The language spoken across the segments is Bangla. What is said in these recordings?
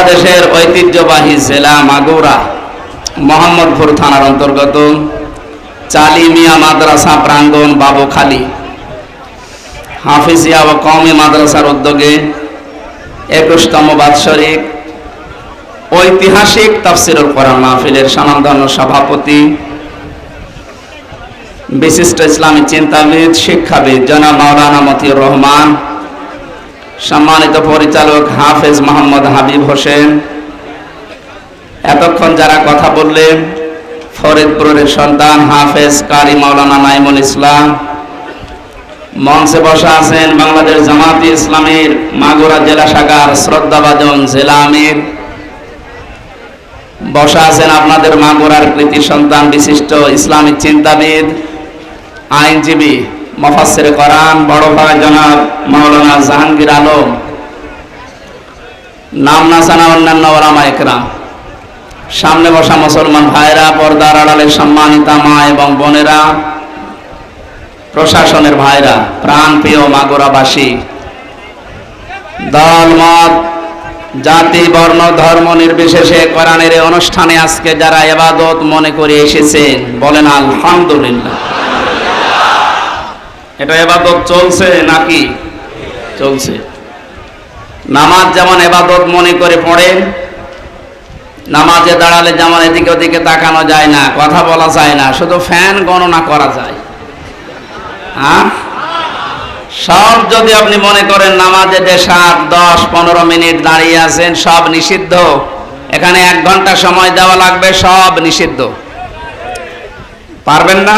বাংলাদেশের ঐতিহ্যবাহী জেলা মাগুরা, মোহাম্মদপুর থানার অন্তর্গত চালিমিয়া মাদ্রাসা প্রাঙ্গণ বাবুখালী। হাফিজিয়া ও কওমি মাদ্রাসার উদ্যোগে একুশতম বাৎসরিক ঐতিহাসিক তাফসিরুল কোরআন মাহফিলের সনাতন সভাপতি, বিশিষ্ট ইসলামী চিন্তাবিদ, শিক্ষাবিদ জনাব মাওলানা মতিউর রহমান সম্মানিত পরিচালক হাফেজ মোহাম্মদ হাবিব হোসেন। এতক্ষণ যারা কথা বললেন, ফরিদপুরের সন্তান হাফেজ কারি মাওলানা নাইমুল ইসলাম। মঞ্চে বসা আছেন বাংলাদেশ জামাতি ইসলামের মাগুরা জেলা শাখার শ্রদ্ধাভাজন জেলা আমির। বসা আছেন আপনাদের মাগুরার কৃতি সন্তান বিশিষ্ট ইসলামিক চিন্তাবিদ, আইনজীবী মফাসের করান বড় ভাই জনাব মাওলানা জাহাঙ্গীর আলম। নাম না জানা অন্যান্য ওলামা একরাম। সামনে বসা মুসলমান ভাইরা, পর্দার আড়ালে সম্মানিতা মা এবং বোনেরা, প্রশাসনের ভাইরা প্রাণ প্রিয় মাগুরাবাসী, দল, মত, জাতি, বর্ণ, ধর্ম নির্বিশেষে কোরআনের অনুষ্ঠানে আজকে যারা এবাদত মনে করে এসেছেন, বলেন আলহামদুলিল্লাহ। এটা এবাদত চলছে নাকি? চলছে। নামাজ যেমন এবাদত মনে করে পড়েন নামাজে দাঁড়ালে যেমন এদিকে ওদিকে তাকানো যায় না, কথা বলা যায় না, শুধু ফ্যান গণনা করা যায়। হ্যাঁ? সব যদি আপনি মনে করেন নামাজে যে সাত, দশ, পনেরো মিনিট দাঁড়িয়ে আছেন, সব নিষিদ্ধ। এখানে এক ঘণ্টা সময় দেওয়া লাগবে, সব নিষিদ্ধ। পারবেন না?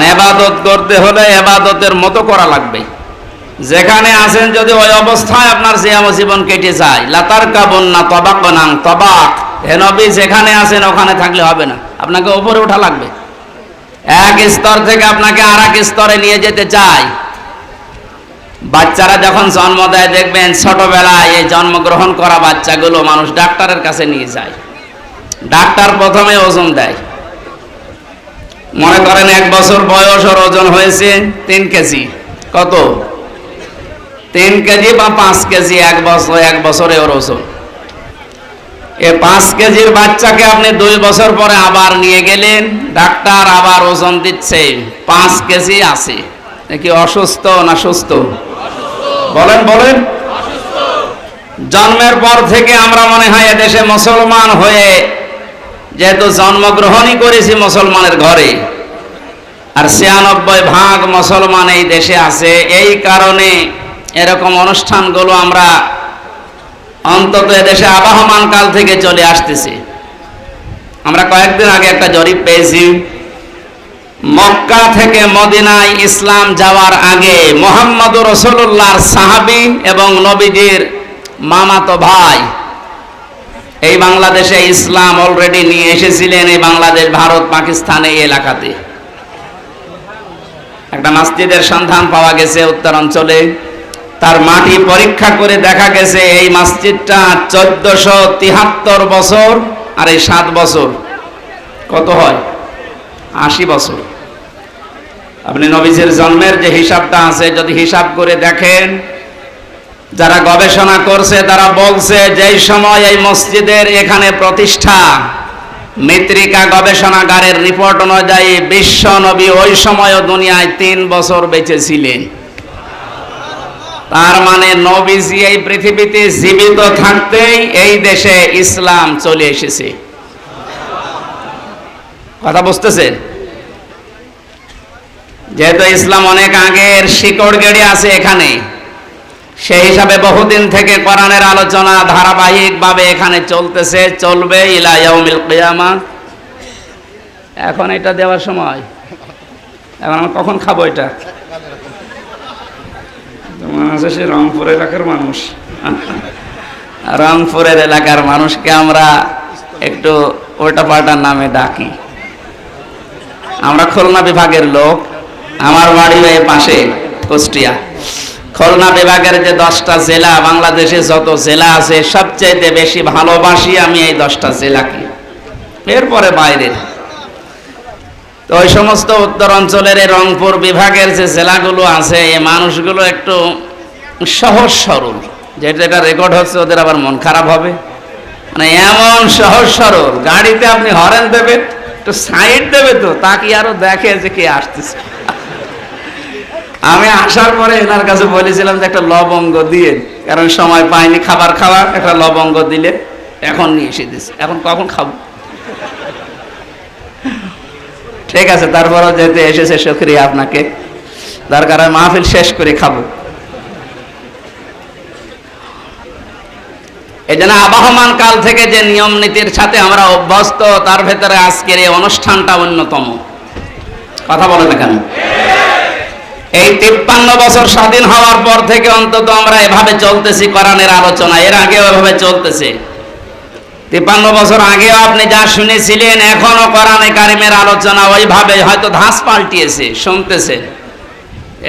নেবাদত করতে হলে এবাদতের মতো করা লাগবে। যেখানে আছেন যদি ওই অবস্থায় আপনার জিয়াম জীবন কেটে যায় লাতার কাবন না তবাক নাং তবাক। হেনবি যেখানে আছেন ওখানে থাকলে হবে না। আপনাকে ওপরে ওঠা লাগবে। এক স্তর থেকে আপনাকে আর এক স্তরে নিয়ে যেতে চাই। বাচ্চারা যখন জন্ম দেয়, দেখবেন ছোটবেলায় এই জন্মগ্রহণ করা বাচ্চাগুলো মানুষ ডাক্তারের কাছে নিয়ে যায়। ডাক্তার প্রথমে ওজন দেয়। মনে করেন এক বছর বয়স ওর ওজন হয়েছে তিন কেজি। কত? তিন কেজি বা পাঁচ কেজি এক বছর, এক বছরে ওর ওজন। এ পাঁচ কেজির বাচ্চাকে আপনি দুই বছর পরে আবার নিয়ে গেলেন, ডাক্তার আবার ওজন দিচ্ছে, পাঁচ কেজি আছে। নাকি অসুস্থ না সুস্থ? বলেন বলেন। জন্মের পর থেকে আমরা মনে হয় এদেশে মুসলমান হয়ে যেহেতু জন্মগ্রহণই করেছি মুসলমানের ঘরে, আর ছিয়ানব্বই ভাগ মুসলমান এই দেশে আছে, এই কারণে এরকম অনুষ্ঠানগুলো আমরা অন্তত এদেশে আবাহমান কাল থেকে চলে আসতেছি। আমরা কয়েকদিন আগে একটা জরিপ পেয়েছি, মক্কা থেকে মদিনায় ইসলাম যাওয়ার আগে মোহাম্মদ রসুল্লাহর সাহাবি এবং নবীজির মামাতো ভাই এই বাংলাদেশে ইসলাম অলরেডি নিয়ে এসেছিলেন, এই বাংলাদেশ, ভারত, পাকিস্তান এই এলাকাতে। একটা মসজিদের সন্ধান পাওয়া গেছে উত্তরাঞ্চলে তার মাটি পরীক্ষা করে দেখা গেছে, এই মসজিদটা চোদ্দশো তিহাত্তর বছর আর এই সাত বছর। কত হয়? আশি বছর। আপনি নবীজের জন্মের যে হিসাবটা আছে, যদি হিসাব করে দেখেন যারা গবেষণা করছে, তারা বলছে, যেই সময় এই মসজিদের এখানে প্রতিষ্ঠা, মৃত্তিকা গবেষণাগারের রিপোর্ট অনুযায়ী বিশ্ব নবী ওই সময়ও দুনিয়ায় তিন বছর বেঁচে ছিলেন। তার মানে নবীজি এই পৃথিবীতে জীবিত থাকতেই এই দেশে ইসলাম চলে এসেছে। কথা বুঝতেছেন? যেহেতু ইসলাম অনেক আগের শিকড় গেড়ে আছে এখানে। সেই হিসাবে বহুদিন থেকে কোরআনের আলোচনা ধারাবাহিকভাবে এখানে চলতেছে, চলবে ইলা ইয়াউমিল কিয়ামা। এখন এটা দেওয়ার সময়। এখন আমরা কখন খাব এটা? আছে সে রংপুর এলাকার মানুষ। রংপুরের এলাকার মানুষকে আমরা একটু উল্টা পাল্টার নামে ডাকি। আমরা খুলনা বিভাগের লোক, আমার বাড়ি পাশে, কুষ্টিয়া। খুলনা বিভাগের যে দশটা জেলা, বাংলাদেশে যত জেলা আছে সবচেয়ে বেশি ভালোবাসি আমি এই দশটা জেলাকে এরপরে বাইরের তো ওই সমস্ত উত্তর অঞ্চলের এই রংপুর বিভাগের যে জেলাগুলো আছে, এই মানুষগুলো একটু সহজ সরল। যেটা এটা রেকর্ড হচ্ছে, ওদের আবার মন খারাপ হবে। মানে এমন সহজ সরল, গাড়িতে আপনি হরেন দেবেন, একটু সাইড দেবে তো তা কি আরও দেখে যে কে আসতেছে। আমি আসার পরে এনার কাছে বলেছিলাম যে একটা লবঙ্গ দিয়ে, কারণ সময় পাইনি খাবার খাওয়ার, একটা লবঙ্গ দিলে এখন নিয়ে এসে দিস এখন কখন খাব? ঠিক আছে, তারপরও যেতে এসেছে সক্রিয়া আপনাকে। দরকার মাহফিল শেষ করে খাব। এই জন্য আবহমান কাল থেকে যে নিয়ম নীতির সাথে আমরা অভ্যস্ত, তার ভেতরে আজকের এই অনুষ্ঠানটা অন্যতম। কথা বলে না কেন এই তিপ্পান্ন বছর স্বাধীন হওয়ার পর থেকে অন্তত আমরা এভাবে চলতেছি কোরআনের আলোচনা। এর আগেও এভাবে চলতেছে। তিপ্পান্ন বছর আগেও আপনি যা শুনেছিলেন, এখনও কোরআনে কারিমের আলোচনা ওইভাবে হয়তো ধাস পাল্টিয়েছে, শুনতেছে।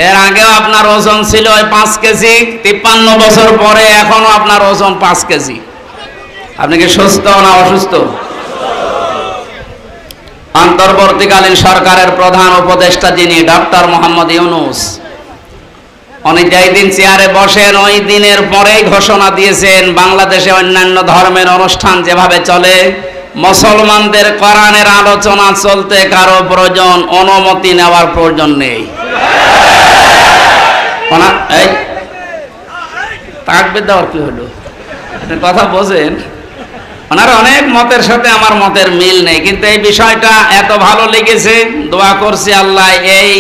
এর আগেও আপনার ওজন ছিল ওই পাঁচ কেজি, তিপ্পান্ন বছর পরে এখনও আপনার ওজন পাঁচ কেজি। আপনি কি সুস্থ না অসুস্থ? অন্তর্বর্তীকালীন সরকারের প্রধান উপদেষ্টা যিনি ডক্টর মোহাম্মদ ইউনুস, উনি যেই দিন চেয়ারে বসেন, ওই দিনের পরেই ঘোষণা দিয়েছেন, বাংলাদেশে অন্যান্য ধর্মের অনুষ্ঠান যেভাবে চলে, মুসলমানদের কোরআনের আলোচনা চলতে কারও প্রয়োজন, অনুমতি নেওয়ার প্রয়োজন নেই। এই তাকবে দেওয়ার কি হলো? কথা বোঝেন। ওনার অনেক মতের সাথে আমার মতের মিল নেই, কিন্তু এই বিষয়টা এত ভালো লেগেছে, দোয়া করছি আল্লাহ, এই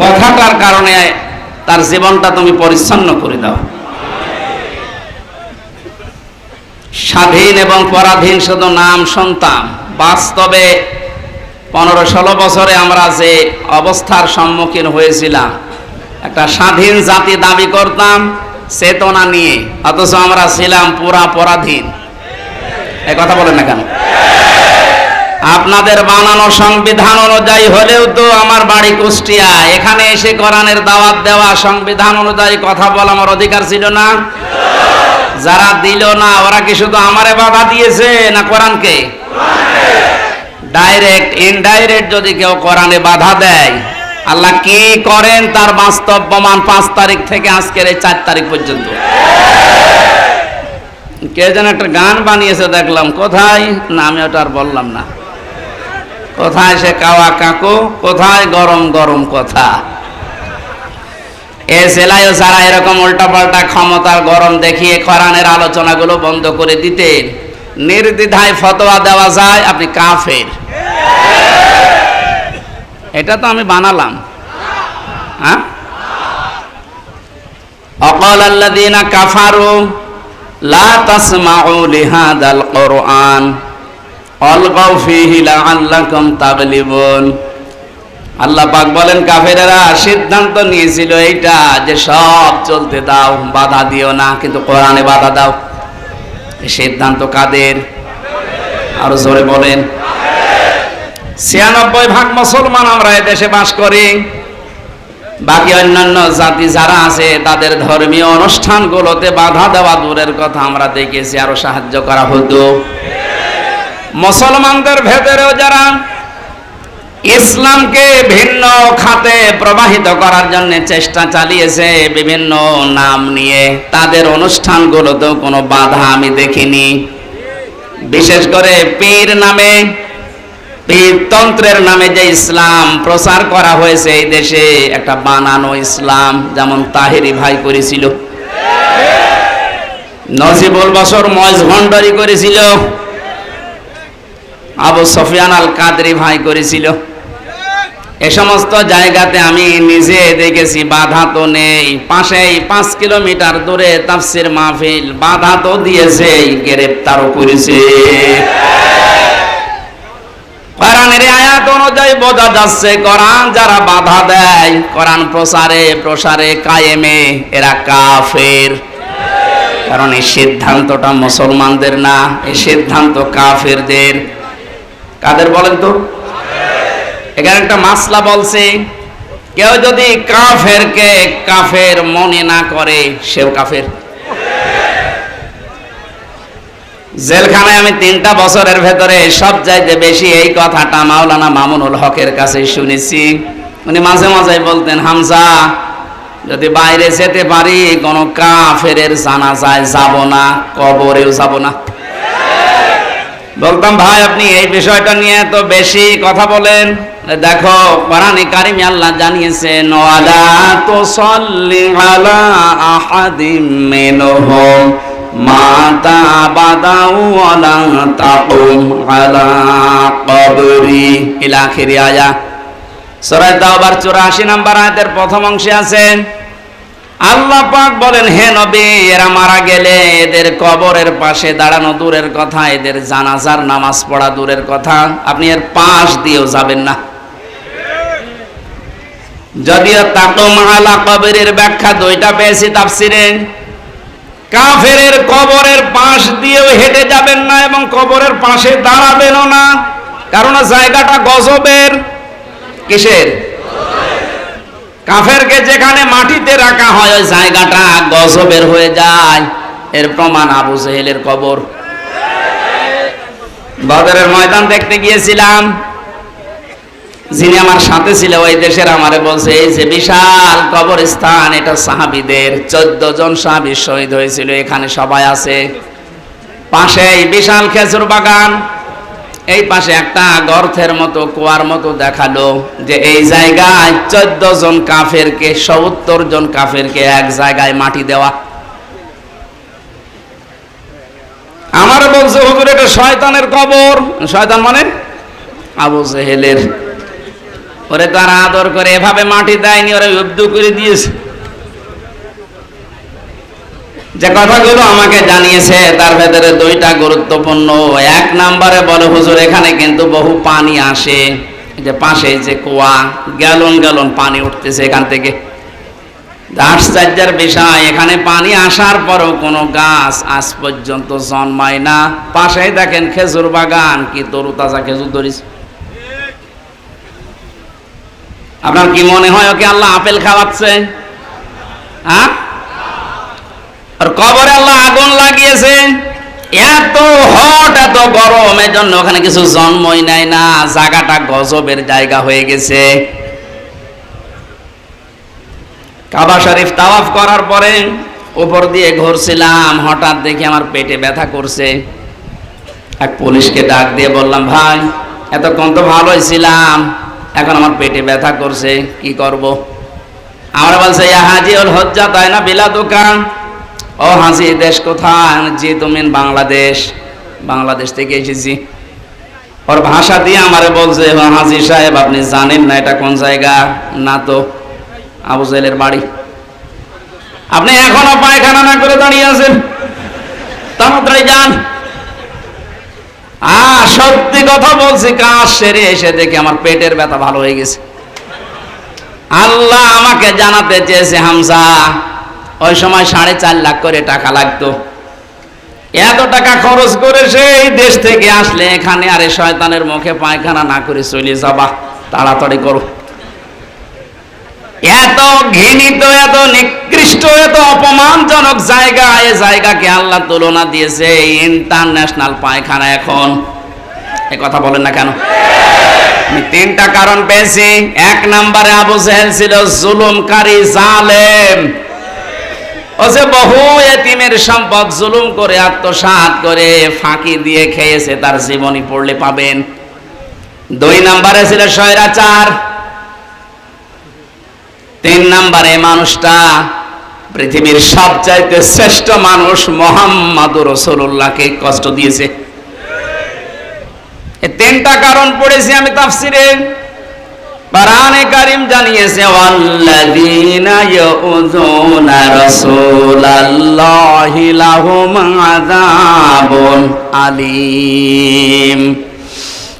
কথাটার কারণে তার জীবনটা তুমি পরিচ্ছন্ন করে দাও। স্বাধীন এবং পরাধীন শুধু নাম শুনতাম বাস্তবে পনেরো ষোলো বছরে আমরা যে অবস্থার সম্মুখীন হয়েছিলাম, একটা স্বাধীন জাতি দাবি করতাম চেতনা নিয়ে, অথচ আমরা ছিলাম পুরা পরাধীন। কথা বলেন না কেন? আপনাদের বানানো সংবিধান অনুযায়ী হলেও তো আমার বাড়ি কুষ্টিয়া। এখানে এসে কোরআনের দাওয়াত দেওয়া সংবিধান অনুযায়ী কথা বলা আমার অধিকার ছিল না। যারা দিল না, ওরা কি শুধু আমারে বাধা দিয়েছে না কোরআনকে? ডাইরেক্ট ইনডাইরেক্ট যদি কেউ কোরআনে বাধা দেয়, আল্লাহ কি করেন তার বাস্তব প্রমাণ পাঁচ তারিখ থেকে আজকের এই চার তারিখ পর্যন্ত? কে যেন একটা গান বানিয়েছে দেখলাম। কোথায়? না, আমি ওটা আর বললাম না। কোথায় সে কাওয়া কাকু? কোথায় গরম গরম কথা? এ সেলাইও সারা এরকম উল্টাপাল্টা ক্ষমতার গরম দেখিয়ে কোরআনের আলোচনাগুলো বন্ধ করে দিতেন নির্দ্বিধায় ফতোয়া দেওয়া যায়, আপনি কাফের। এটা তো আমি বানালাম। হ্যাঁ? অকল আল্লাদিনা কাফারু লা তাসমাউ লিহাদাল কোরআন অলগাও ফিহি লাআল্লাকুম তাগলিবুন। আল্লাহ পাক বলেন, কাফেরেরা সিদ্ধান্ত নিয়েছিল এইটা যে সব চলতে দাও, বাধা দিও না, কিন্তু কোরআনে বাধা দাও। সিদ্ধান্ত কাদের? আরও জোরে বলেন। ছিয়ানব্বই ভাগ মুসলমান আমরা এই দেশে বাস করি। বাকি অন্যান্য জাতি যারা আছে, তাদের ধর্মীয় অনুষ্ঠানগুলোতে বাধা দেওয়া দূরের কথা আমরা দেখেছি, আরও সাহায্য করা হতো। মুসলমানদের ভেতরেও যারা ইসলামকে ভিন্ন খাতে প্রবাহিত করার জন্য চেষ্টা চালিয়েছে বিভিন্ন নাম নিয়ে, তাদের অনুষ্ঠানগুলোতেও কোনো বাধা আমি দেখিনি। বিশেষ করে পীর নামে পীরতন্ত্রের নামে যে ইসলাম প্রচার করা হয়েছে এই দেশে একটা বানানো ইসলাম যেমন তাহেরি ভাই করেছিল। নজিবুল বছর মজ ভণ্ডারি করেছিল। আবু সফিয়ান আল কাদরি ভাই করেছিল। এ সমস্ত জায়গাতে আমি নিজে দেখেছি, বাধা তো নেই। পাশেই পাঁচ কিলোমিটার দূরে তাফসির মাহফিল, বাধা তো দিয়েছে গ্রেপ্তারও করেছে। কোরআনের আয়াত অনুযায়ী বোঝা যাচ্ছে, কোরআন যারা বাধা দেয়, কোরআন প্রসারে প্রসারে কায়েমে এরা কাফের। কারণ এই সিদ্ধান্তটা মুসলমানদের না, এই সিদ্ধান্ত কাফেরদের। কাদের বলেন তো? এখানে একটা মাসলা বলছে, কেউ যদি কাফেরকে কাফের মনে না করে, সেও কাফের। জেলখানায় আমি তিনটা বছরের ভেতরে সব চাইতে বেশি এই কথাটা মাওলানা মামুনুল হকের কাছে শুনেছি। উনি মাঝে মাঝে বলতেন, হামজা, যদি বাইরে যেতে পারি, কোনো কাফের জানা যায় যাব না, কবরেও যাব না। বলতাম, ভাই, আপনি এই বিষয়টা নিয়ে তো বেশি কথা বলেন। দেখো, কোরআনে কারিম আল্লাহ জানিয়েছেন, ওয়ালা তুসাল্লি আলা আহাদিম মিনহুম। মাতা আয়া। সূরা তাওবার 84 নম্বর আয়াতের প্রথম অংশে আল্লাহ পাক বলেন, হে নবী, এরা মারা গেলে এদের কবরের পাশে দাঁড়ানো দূরের কথা, এদের জানাজার নামাজ পড়া দূরের কথা, আপনি এর পাশ দিয়েও যাবেন না। যদিও তাকুম আলা কবরের ব্যাখ্যা দুইটা পেয়েছি তাফসিরে। কাফেরের কবরের পাশ দিয়েও হেঁটে যাবেন না এবং কবরের পাশে দাঁড়াবেনও না। কারণ জায়গাটা গজবের। কিসের? কাফেরকে যেখানে মাটিতে রাখা হয়, ওই জায়গাটা গজবের হয়ে যায়। এর প্রমাণ আবু জেহেলের কবর। বদরের ময়দান দেখতে গিয়েছিলাম। যিনি আমার সাথে ছিল, ওই দেশের আমারে বলছে, এই যে বিশাল কবরস্থান, এটা সাহাবিদের চোদ্দ জন সাহাবি শহীদ হয়েছিল, এখানে সবাই আছে। পাশেই বিশাল খেজুর বাগান, এই পাশে একটা গর্থের মতো, কুয়ার মতো দেখাল যে এই জায়গায় চোদ্দ জন কাফেরকে, সত্তর জন কাফেরকে এক জায়গায় মাটি দেওয়া। আমার বলছে, হুজুর, এটা শয়তানের কবর। শয়তান মানে আবু জেহেলের ওরে তারা আদর করে এভাবে মাটি দেয়নি, ওরে উব্দু করে দিয়েছে। যে কথাগুলো আমাকে জানিয়েছে, তার ভেতরে দুইটা গুরুত্বপূর্ণ। এক নম্বরে বলে, হুজুর, এখানে কিন্তু বহু পানি আসে। যে পাশে যে কুয়া, গ্যালন গ্যালন পানি উঠতেছে এখান থেকে। আশ্চর্যের বিষয়, এখানে পানি আসার পরও কোনো গাছ আজ পর্যন্ত জন্মায় না। পাশেই দেখেন খেজুর বাগান, কি তরু তাজা খেজুর ধরিস আপনার কি মনে হয় ওকে আল্লাহ আপেল খাওয়াচ্ছে? হ্যাঁ? কবরে আল্লাহ আগুন লাগিয়েছে। এত হট, এত গরম এর জন্য ওখানে কিছু জন্মই নাই না, জায়গাটা গজবের জায়গা হয়ে গেছে। কাবা শরীফ তাওয়াফ করার পরে উপর দিয়ে ঘুরছিলাম, হঠাৎ দেখি আমার পেটে ব্যথা করছে। এক পুলিশকে ডাক দিয়ে বললাম, ভাই, এতক্ষণ তো ভালোই ছিলাম এখন আমার পেটে ব্যথা করছে, কি করব? আমরা বলছে, ইয়া হাজি ওল হজ্জা, তাই না বিলা দোকান ও হাসি দেশ কোথায়? জি তুমি বাংলাদেশ বাংলাদেশ থেকে এসেছি। ওর ভাষা দিয়ে আমারে বলছে, "ও হাজি সাহেব, আপনি জানেন না এটা কোন জায়গা? না তো, আবু জাহেলের বাড়ি। আপনি এখনও পায়খানা না করে দাঁড়িয়ে আছেন? তাড়াতাড়ি যান। আ, সত্যি কথা বলছি, কাজ সেরে এসে দেখি আমার পেটের ব্যথা ভালো হয়ে গেছে। আল্লাহ আমাকে জানাতে চেয়েছে হামসা ওই সময় সাড়ে চার লাখ করে টাকা লাগতো। এত টাকা খরচ করে সেই দেশ থেকে আসলে এখানে আরে শয়তানের মুখে পায়খানা না করে চলে যাবা, তাড়াতাড়ি করো। এত ঘৃণিত, এত নিকৃষ্ট, এত অপমানজনক জায়গা, এ জায়গাকে আল্লাহ তুলনা দিয়েছে ইন্টারন্যাশনাল পায়খানা এখন। এ কথা বলেন না কেন? আমি তিনটা কারণ পেয়েছি। এক নম্বরে আবু জেহেল ছিল জুলুমকারী, জালেম। ও যে বহু এতিমের সম্পদ জুলুম করে, আত্মসাৎ করে, ফাঁকি দিয়ে খেয়েছে, তার জীবনী পড়লে পাবেন। দুই নম্বরে ছিল স্বৈরাচার। তিন নম্বরে মানুষটা পৃথিবীর সবচাইতে শ্রেষ্ঠ মানুষ মোহাম্মদ রসুল্লাহকে কষ্ট দিয়েছে। তিনটা কারণ পড়েছি আমি তাফসিরে। কোরআনে কারিম জানিয়েছে, ওয়াল্লাযীনা ইউযুনা রাসূলাল্লাহি লাহুম আযাবুন আলীম।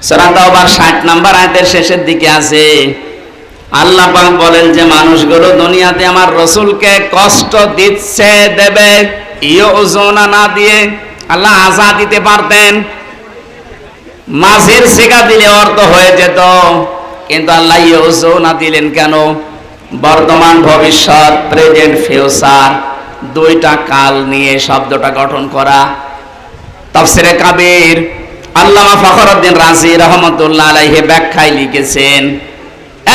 সূরা তাওবার 60 নম্বর আয়াতের শেষের দিকে আছে আল্লাহ পাক বলেন যে মানুষগুলো দুনিয়াতে আমার রসুলকে কষ্ট দিচ্ছে, দেবে ইউযুনা না দিয়ে আল্লাহ আজা দিতে পারতেন। মাঝের শেখা দিলে অর্থ হয়ে যেত, কিন্তু আল্লাহ ইউজুনা দিলেন কেন? বর্তমান ভবিষ্যৎ প্রেজেন্ট ফিউচার দুইটা কাল নিয়ে শব্দটা গঠন করা। তাফসিরে কাবির আল্লামা ফখরউদ্দিন রাজি রহমতুল্লাহ আলাইহি ব্যাখ্যায় লিখেছেন,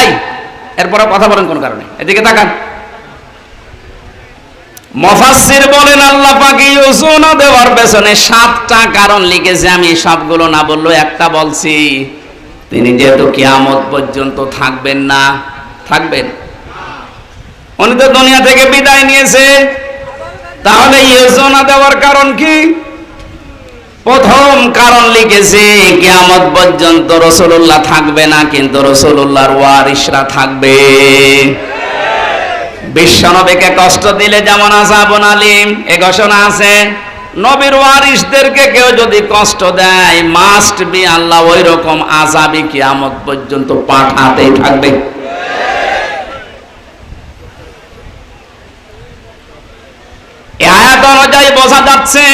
এই এরপরে কথা বলেন কোন কারণে। এদিকে তাকান। মফাসির বলেন, আল্লাহ পাকি ওজনা দেওয়ার পেছনে সাতটা কারণ লিখেছে। আমি সবগুলো না বলল একটা বলছি। তিনি যেহেতু কিয়ামত পর্যন্ত থাকবেন না, থাকবেন। উনি তো দুনিয়া থেকে বিদায় নিয়েছে। তাহলে ইয়োজনা দেওয়ার কারণ কি? প্রথম কারণ লিখেছে, কিয়ামত পর্যন্ত রসুল্লাহ থাকবে না, কিন্তু রসুল্লাহর ওয়ারিসরা থাকবে। বিশ্বনবীকে কষ্ট দিলে যেমন আসাবন আলিম, এ ঘোষণা আছে, নবীর ওয়ারিসদেরকে কেউ যদি কষ্ট দেয় মাস্ট বি আল্লাহ ওই রকম আজাবি কিয়ামত পর্যন্ত পাঠাতেই থাকবে। এ আয়াত অনুযায়ী বোঝা যাচ্ছে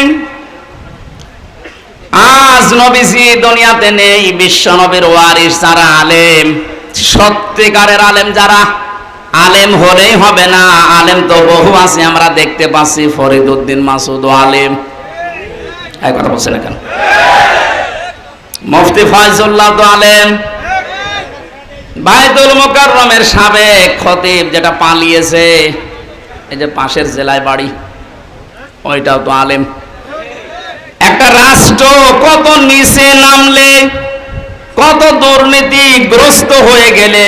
আজ নবীজি দুনিয়াতে নেই, বিশ্ব নবীর ওয়ারিস যারা আলেম। সত্যিকারের আলেম যারা, আলেম হলেই হবে না, আলেম তো বহু আছে, আমরা দেখতে পাচ্ছি ফরিদউদ্দিন মাসুদ আলেম। এই কথা বলছে কেন? মুফতি ফয়জুল্লাহ তো আলেম। বাইতুল মুকাররমের সাবেক খতিব যেটা পালিয়েছে, এই যে পাশের জেলায় বাড়ি, ওইটাও তো আলেম। একটা রাষ্ট্র কত নিচে নামলে, কত দুর্নীতিগ্রস্ত হয়ে গেলে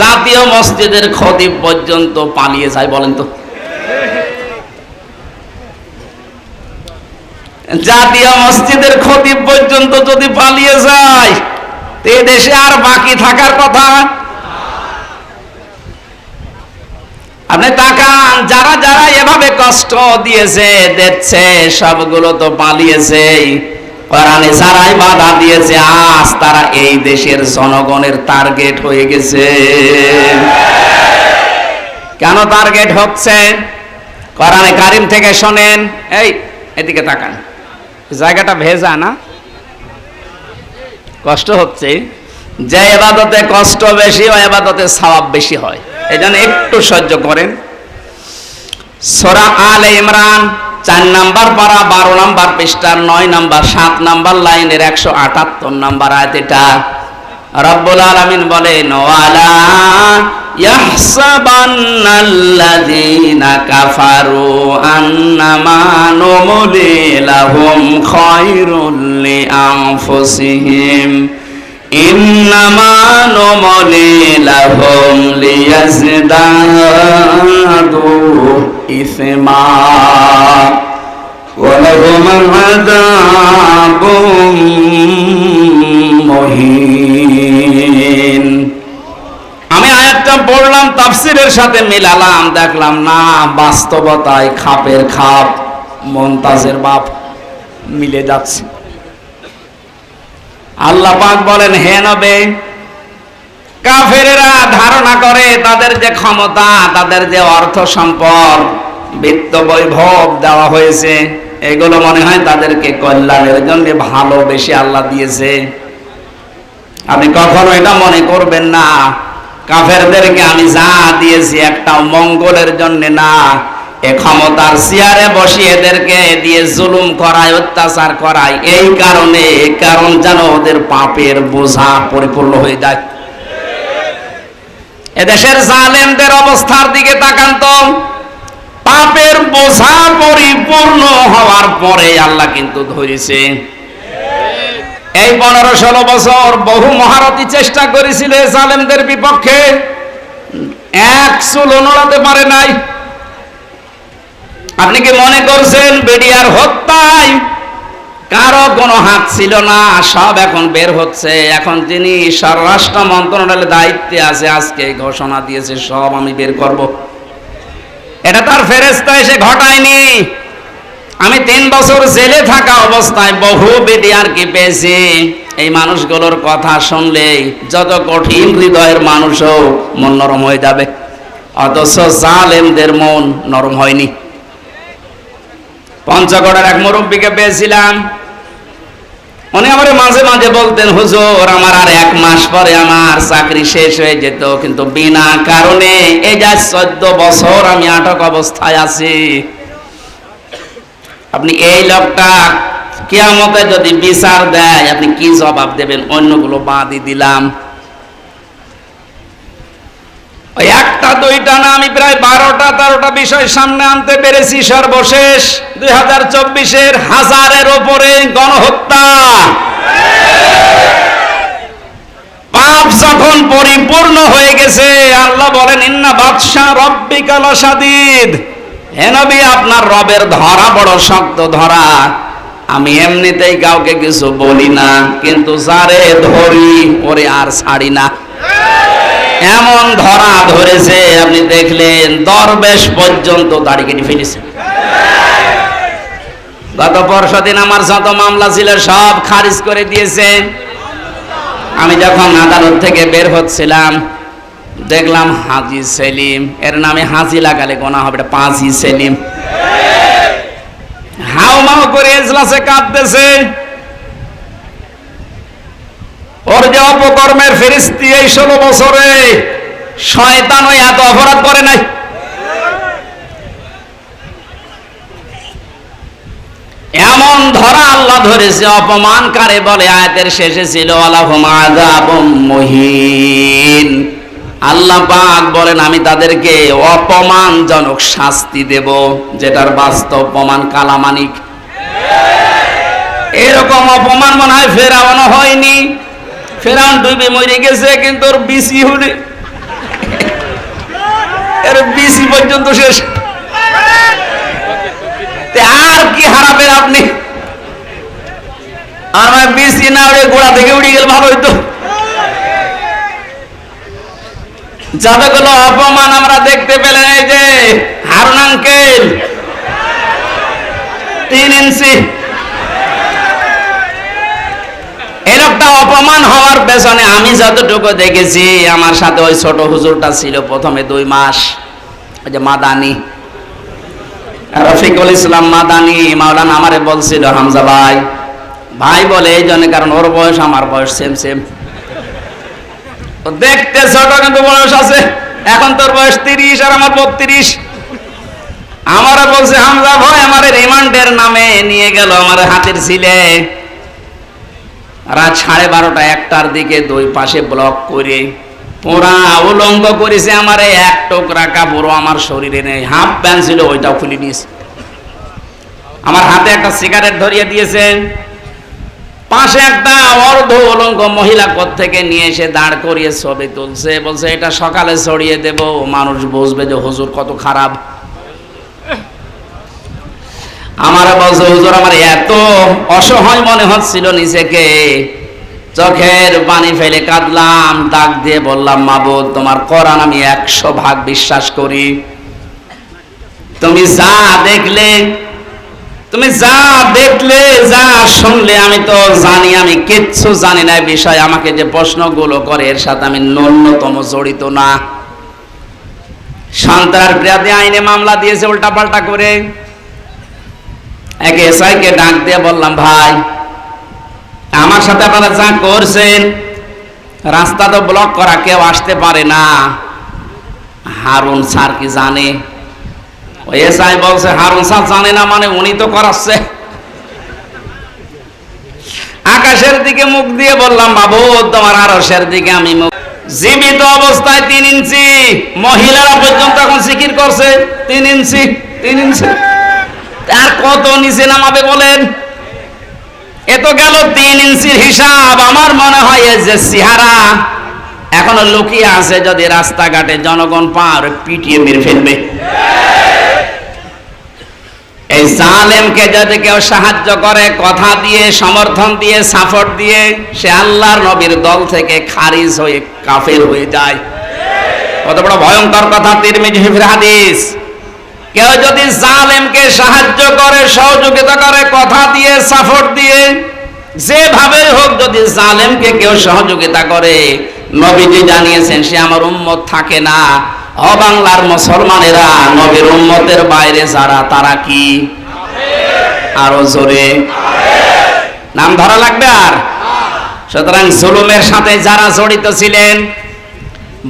জাতীয় মসজিদের খতিব পর্যন্ত পালিয়ে যায়, বলেন তো। জাতীয় মসজিদের খতিব পর্যন্ত যদি পালিয়ে যায়, তো দেশে আর বাকি থাকার কথা আপনি তাকান, যারা যারা এভাবে কষ্ট দিয়েছে, দেখছে, সবগুলো তো পালিয়েছে। কোরআনে যারাই বাধা দিয়েছে, আজ তারা এই দেশের জনগণের টার্গেট হয়ে গেছে। কেন টার্গেট হচ্ছে? কোরআনে কারিম থেকে শোনেন, এই, এদিকে তাকান। জায়গাটা ভেজা না? কষ্ট হচ্ছে। যে এবাদতে কষ্ট বেশি হয় এবাদতে সওয়াব বেশি হয়। এই জন্য একটু সহ্য করেন। সোরা আলে ইমরান চার নাম্বার পারা, বারো নাম্বার পৃষ্ঠার, নয় নাম্বার, সাত নাম্বার লাইনের, একশো আটাত্তর নাম্বার আয়াত এটা রব্বুল আলামিন বলেন, ওয়ালা ইয়াহসাবান্নাল্লাযীনা কাফারু আন্নামা নুমলি লাহুম খায়রুল লিআনফুসিহিম إنما نملي لهم ليزدادوا إثما ولهم عذاب مهين আমি আয়াতটা পড়লাম তাফসিরের সাথে মিলালাম দেখলাম না বাস্তবতায় খাপের খাপ মন্তাজের বাপ মিলে যাচ্ছে আল্লাহ পাক বলেন, হে নবে, কাফেরেরা ধারণা করে তাদের যে ক্ষমতা, তাদের যে অর্থ সম্পদ, বিত্ত বৈভব দেওয়া হয়েছে, এগুলো মনে হয় তাদেরকে কল্যাণের জন্য ভালো বেশি আল্লাহ দিয়েছে। আপনি কখনো এটা মনে করবেন না, কাফেরদেরকে আমি যা দিয়েছি একটা মঙ্গলের জন্য না এ ক্ষমতার চেয়ারে বসিয়ে এদেরকে দিয়ে জুলুম করায়, অত্যাচার করায়, এই কারণে কারণ যেন ওদের পাপের বোঝা পরিপূর্ণ হয়ে যায়। এদেশের জালেমদের অবস্থার দিকে তাকান তো। পাপের বোঝা পরিপূর্ণ হওয়ার পরে আল্লাহ কিন্তু ধরেছে। এই পনেরো ষোলো বছর বহু মহারথী চেষ্টা করেছিল জালেমদের বিপক্ষে। এক চুল নড়াতে পারে নাই। আপনি কি মনে করছেন বেডিয়ার হত্যায়? কারও কোনো হাত ছিল না, সব এখন বের হচ্ছে। এখন যিনি স্বরাষ্ট্র মন্ত্রণালয়ের দায়িত্বে আছে, আজকে ঘোষণা দিয়েছে, সব আমি বের করব। এটা তার ফেরেস্তা এসে ঘটায়নি। আমি তিন বছর জেলে থাকা অবস্থায় বহু বেডিয়ারকে পেয়েছি। এই মানুষগুলোর কথা শুনলে যত কঠিন হৃদয়ের মানুষও মন নরম হয়ে যাবে। অথচ জালেমদের মন নরম হয়নি। পঞ্চগড়ের এক মুরব্বীকে পেয়েছিলাম। উনি আমার মাঝে মাঝে বলতেন, হুজুর, আমার আর এক মাস পরে আমার চাকরি শেষ হয়ে যেত, কিন্তু বিনা কারণে এই যা চোদ্দ বছর আমি আটক অবস্থায় আছি। আপনি এই লোকটা কেয়ামতে যদি বিচার দেয়, আপনি কি জবাব দেবেন? অন্যগুলো বাদই দিলাম। একটা, দুইটা না, আমি প্রায় বারোটা, তেরোটা বিষয় সামনে আনতে পেরেছি সর্বশেষ। দুই হাজার চব্বিশের হাজারের ওপরে গণহত্যা। পাপ যখন পরিপূর্ণ হয়ে গেছে, আল্লাহ বলেন, ইন্না বাদশাহ রব্বিকাল সাদিদ হে নবী, আপনার রবের ধরা বড় শক্ত ধরা। আমি এমনিতেই কাউকে কিছু বলি না, কিন্তু যারে ধরি, ওরে আর ছাড়ি না। এমন ধরা ধরেছে, আপনি দেখলেন, দরবেশ পর্যন্ত দাড়ি কেটে ফেলেছে। গত পরশু দিন আমার যত মামলা ছিল, সব খারিজ করে দিয়েছে। আমি যখন আদালত থেকে বের হচ্ছিলাম, দেখলাম হাজি সেলিম, এর নামে হাজি লাগালে গোনা হবে, এটা পাঁচই সেলিম। হাও মাও করে এজলাসে কাঁদতেছে। ওর যে অপকর্মের ফেরিস্তি এই ষোলো বছরে শয়তান ওই এত অপরাধ করে নাই। এমন ধরা আল্লাহ ধরেছে, অপমান কারে বলে, আয়াতের শেষে ছিল মুহিন। আল্লাহ পাক বলেন, আমি তাদেরকে অপমানজনক শাস্তি দেব, যেটার বাস্তব প্রমাণ কালামানিক। এরকম অপমান মনে হয় ফেরাওয়ানো হয়নি। ফেরাউন ডুবে মরে গেছে, কিন্তু ওর বিসি হলে এর বিসি পর্যন্ত শেষ। আর কি হারাবেন আপনি? আমার বিসি না উড়ে গোড়া থেকে উড়ে গেল ভালো হইতো। যতগুলো অপমান আমরা দেখতে পেলেন এই যে হারুন আঙ্কেল, তিন ইঞ্চি। একটা অপমান হওয়ার পেছনে আমি যতটুকু দেখেছি, আমার সাথে ওই ছোট হুজুরটা ছিল প্রথমে দুই মাস। ওই যে মাদানি। রফিকুল ইসলাম মাদানি, মাওলানা আমারে বলছিল, হামজা ভাই। ভাই বলে, এই জন্য কারণ ওর বয়স, আমার বয়স সেম সেম দেখতে ছোট, কিন্তু বয়স আছে। এখন তোর বয়স তিরিশ আর আমার বত্রিশ। আমারও বলছে, হামজা ভাই, আমার রিমান্ডের নামে নিয়ে গেল, আমার হাতের ছিলে রাত সাড়ে বারোটা, একটার দিকে দুই পাশে ব্লক করে পোড়া উলঙ্গ করেছে আমার, এক টুকরা কাপড়ও আমার শরীরে নেই। হাফ প্যান্ট ছিল, ওইটাও খুলে নিয়েছে। আমার হাতে একটা সিগারেট ধরিয়ে দিয়েছে। পাশে একটা অর্ধ উলঙ্গ মহিলা থেকে নিয়ে এসে দাঁড় করিয়ে ছবি তুলছে। বলছে, এটা সকালে ছড়িয়ে দেব। মানুষ বুঝবে যে হুজুর কত খারাপ। আমার বলছে, হুজুর, আমার এত অসহায় মনে হচ্ছিল নিজেকে। চোখের পানি ফেলে কাঁদলাম ডাক দিয়ে বললাম, মাবুদ, তোমার কোরআন আমি একশো ভাগ বিশ্বাস করি। তুমি যা দেখলে, তুমি যা দেখলে, যা শুনলে, আমি তো জানি, আমি কিচ্ছু জানি না। বিষয় আমাকে যে প্রশ্নগুলো করে, এর সাথে আমি ন্যূনতম জড়িত না। সন্ত্রাস বিরোধী আইনে মামলা দিয়েছে, উল্টাপাল্টা করে। এক এসআইকে ডাক দিয়ে বললাম, ভাই, আমার সাথে আপনারা যা করছেন, রাস্তা তো ব্লক করা, কেউ আসতে পারে না। হারুন স্যার কি জানে? ওই এসআই বলছে, হারুন স্যার জানে না মানে উনি তো করাচ্ছে। আকাশের দিকে মুখ দিয়ে বললাম, বাবু, তোমার আরসের দিকে আমি মুখ জীবিত অবস্থায় তিন ইঞ্চি, মহিলারা পর্যন্ত এখন সিকির করছে, তিন ইঞ্চি তিন ইঞ্চি। আর কত নিচে নামাবে বলেন? এ তো গেল তিন ইঞ্চির হিসাব। আমার মনে হয় যে সিহারা এখনও লুকিয়ে আছে যদি রাস্তাঘাটে জনগণ পার পিটিয়ে মেরে ফেলবে। এই জালেমকে যদি কেউ সাহায্য করে, কথা দিয়ে, সমর্থন দিয়ে সাপোর্ট দিয়ে, সে আল্লাহর নবীর দল থেকে খারিজ হয়ে কাফের হয়ে যায়। কত বড় ভয়ঙ্কর কথা, তিরমিজি হাদিস। কেউ যদি জালেমকে সাহায্য করে, সহযোগিতা করে, কথা দিয়ে সাপোর্ট দিয়ে, যেভাবে হোক যদি জালেমকে কেউ সহযোগিতা করে, নবীজি জানিয়েছেন, সে আমার উম্মত থাকে না। অবাংলার মুসলমানেরা নবীর উম্মতের বাইরে যারা, তারা কি? আরও জোরে। নাম ধরা লাগবে আর? সুতরাং জুলুমের সাথে যারা জড়িত ছিলেন,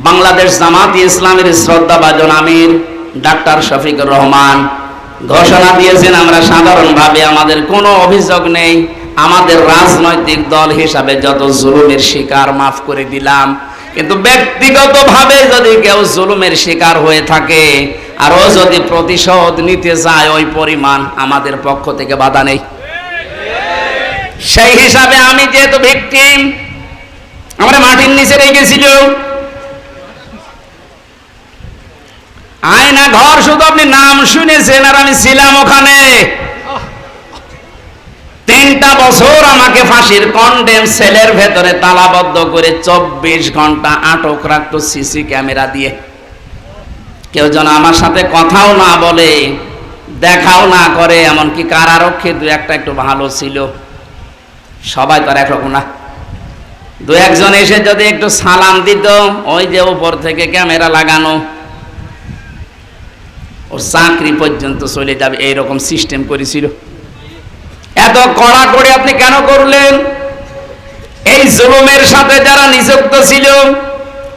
বাংলাদেশ জামাত ইসলামের শ্রদ্ধা শ্রদ্ধাভাজন আমির ডাক্তার শফিকুর রহমান ঘোষণা দিয়েছেন, আমরা সাধারণভাবে আমাদের কোনো অভিযোগ নেই। আমাদের রাজনৈতিক দল হিসাবে যত জুলুমের শিকার মাফ করে দিলাম। কিন্তু ব্যক্তিগতভাবে যদি কেউ জুলুমের শিকার হয়ে থাকে আর ও যদি প্রতিশোধ নিতে যায় ওই পরিমাণ আমাদের পক্ষ থেকে বাধা নেই। সেই হিসাবে আমি যেহেতু ভিকটিম, আমার মাটির নিচে রেখেছিল আয়না ঘর শুধু আপনি নাম শুনেছেন আর আমি ছিলাম ওখানে। তিনটা বছর আমাকে ফাঁসির কন্ডেম সেলের ভেতরে তালাবদ্ধ করে চব্বিশ ঘণ্টা আটক রাখতো সিসি ক্যামেরা দিয়ে। কেউ যেন আমার সাথে কথাও না বলে, দেখাও না করে, এমনকি কারারক্ষী দু একটা একটু ভালো ছিল। সবাই তো আর একরকম না। দু একজন এসে যদি একটু সালাম দিত, ওই যে উপর থেকে ক্যামেরা লাগানো। ওর চাকরি পর্যন্ত চলে যাবে, এইরকম সিস্টেম করেছিল। এত কড়া করে আপনি কেন করলেন? এই জুলুমের সাথে যারা নিযুক্ত ছিল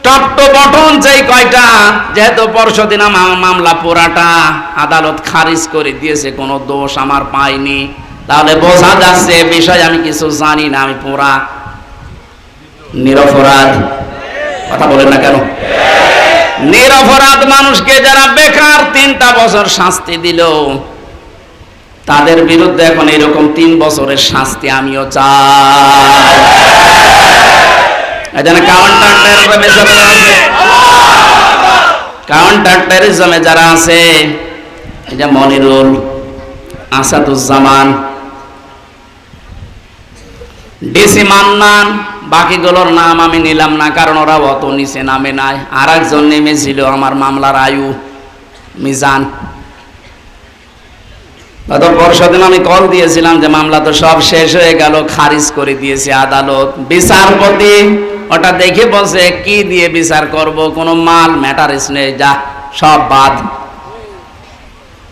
টপ টু বটন যেই কয়টা? যেহেতু পরশুদিন আমার মামলা পুরাটা আদালত খারিজ করে দিয়েছে, কোনো দোষ আমার পাইনি। তাহলে বোঝা যাচ্ছে বিষয়ে আমি কিছু জানি না, আমি পুরা নিরপরাধ। কথা বলেন না কেন? নিরপরাধ মানুষকে যারা বেকার তিনটা বছর শাস্তি দিল, তাদের বিরুদ্ধে এখন এরকম তিন বছরের শাস্তি আমিও চাই। এখানে কাউন্টার যারা আছে যারা আছে যে মনিরুল আসাদুজ্জামান, ডিসি মান্নান বাকিগুলোর নাম আমি নিলাম না, কারণ ওরা অত নিচে নামে নাই। আর একজন নেমেছিল আমার মামলার আয়ু, মিজান। গত আমি কল দিয়েছিলাম যে মামলা তো সব শেষ হয়ে গেল, খারিজ করে দিয়েছে আদালত। বিচারপতি ওটা দেখে বলছে, কি দিয়ে বিচার করব? কোনো মাল ম্যাটারিস নেই, যা, সব বাদ।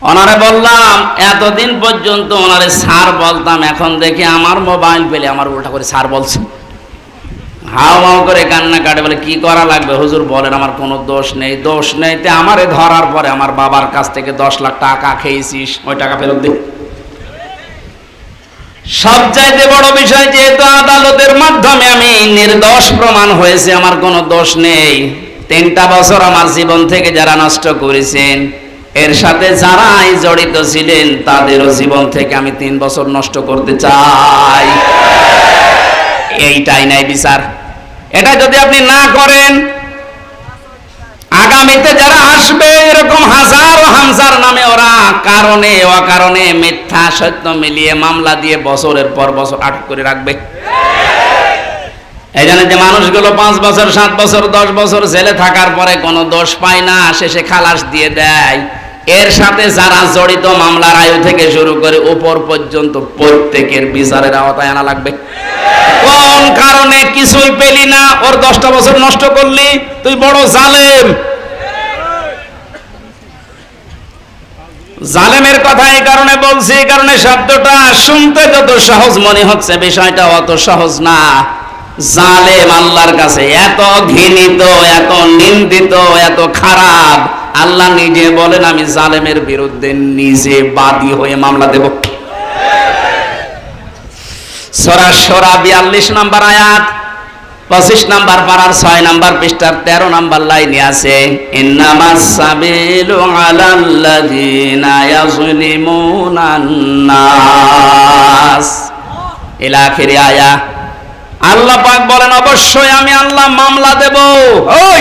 ওনারে বললাম, এতদিন পর্যন্ত ওনারে স্যার বলতাম, এখন দেখে আমার মোবাইল পেলে আমার উল্টা করে স্যার বলছে। হাও হাও করে কান্না কাটে, বলে, কি করা লাগবে? হুজুর বলেন, আমার কোনো দোষ নেই দোষ নেই। তে আমারে ধরার পরে আমার বাবার কাছ থেকে দশ লাখ টাকা খেয়েছিস, ওই টাকা ফেরত দে। সবচাইতে বড় বিষয় যেহেতু আদালতের মাধ্যমে আমি নির্দোষ প্রমাণ হয়েছে, আমার কোনো দোষ নেই। তিনটা বছর আমার জীবন থেকে যারা নষ্ট করেছেন, এর সাথে যারাই জড়িত ছিলেন, তাদেরও জীবন থেকে আমি তিন বছর নষ্ট করতে চাই। এইটাই নাই বিচার। এটা যদি আপনি না করেন, আগামীতে যারা আসবে, এরকম হাজার ও হামজার নামে ওরা কারণে, অকারণে মিথ্যা, সত্য মিলিয়ে মামলা দিয়ে বছরের পর বছর আটক করে রাখবে। এই জন্য যে মানুষগুলো পাঁচ বছর, সাত বছর, দশ বছর জেলে থাকার পরে কোনো দোষ পায় না, শেষে খালাস দিয়ে দেয়। এর সাথে যারা জড়িত মামলার আয়ু থেকে শুরু করে উপর পর্যন্ত প্রত্যেকের বিচারের আওতায় আনা লাগবে। কোন কারণে কিছুই পেলি না, ওর দশটা বছর নষ্ট করলি, তুই বড় জালেম। জালেমের কথা এই কারণে বলছি, এই কারণে শব্দটা শুনতে যত সহজ মনে হচ্ছে, বিষয়টা অত সহজ না। জালেম আল্লাহর কাছে এত ঘৃণিত, এত নিন্দিত, এত খারাপ। আল্লাহ নিজে বলেন, আমি জালেমের বিরুদ্ধে নিজে বাদী হয়ে মামলা দেব। সরা সরা বিয়াল্লিশ নাম্বার আয়াত, পঁচিশ নাম্বার পাড়ার ছয় নাম্বার পৃষ্ঠার তেরো নাম্বার লাইনে আছে আয়া। আল্লাহ পাক বলেন, অবশ্যই আমি আল্লাহ মামলা দেব। ওই!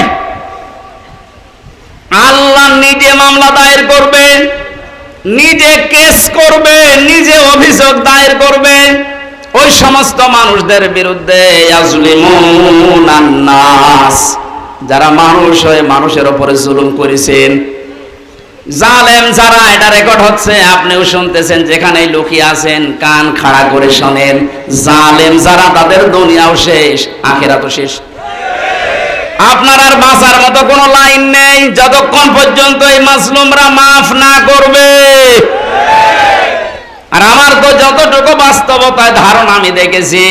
আল্লাহ নিজে মামলা দায়ের করবে, নিজে কেস করবে, নিজে অভিযোগ দায়ের করবে। ওই সমস্ত মানুষদের বিরুদ্ধে যারা মানুষ হয়ে মানুষের ওপরে জুলুম করেছেন। জালেম যারা, এটা রেকর্ড হচ্ছে, আপনিও শুনতেছেন যেখানে লুকিয়ে আছেন, কান খাড়া করে শোনেন। জালেম যারা, তাদের দুনিয়াও শেষ আখেরা তো শেষ। আপনার আর বাঁচার মতো কোনো লাইন নেই। যতক্ষণ পর্যন্ত এই মাসলুমরা মাফ না করবে। আর আমার তো যতটুকু বাস্তবতায় ধারণা আমি দেখেছি,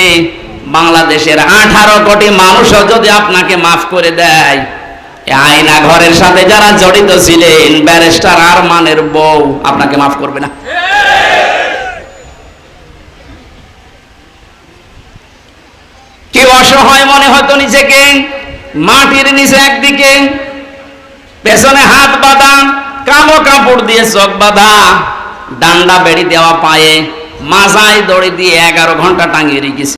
বাংলাদেশের আঠারো কোটি মানুষও যদি আপনাকে মাফ করে দেয় আয়না ঘরের সাথে যারা জড়িত ছিলেন, ব্যারিস্টার আর মানের বউ আপনাকে মাফ করবে না। কি অসহায় মনে হতো নিজেকে? মাটির নিচে একদিকে, পেছনে হাত বাঁধা, কালো কাপড় দিয়ে চোখ বাঁধা, ডান্ডা বেড়ি দেওয়া পায়ে মাজায় দড়ি দিয়ে এগারো ঘণ্টা টাঙিয়ে রেখেছে।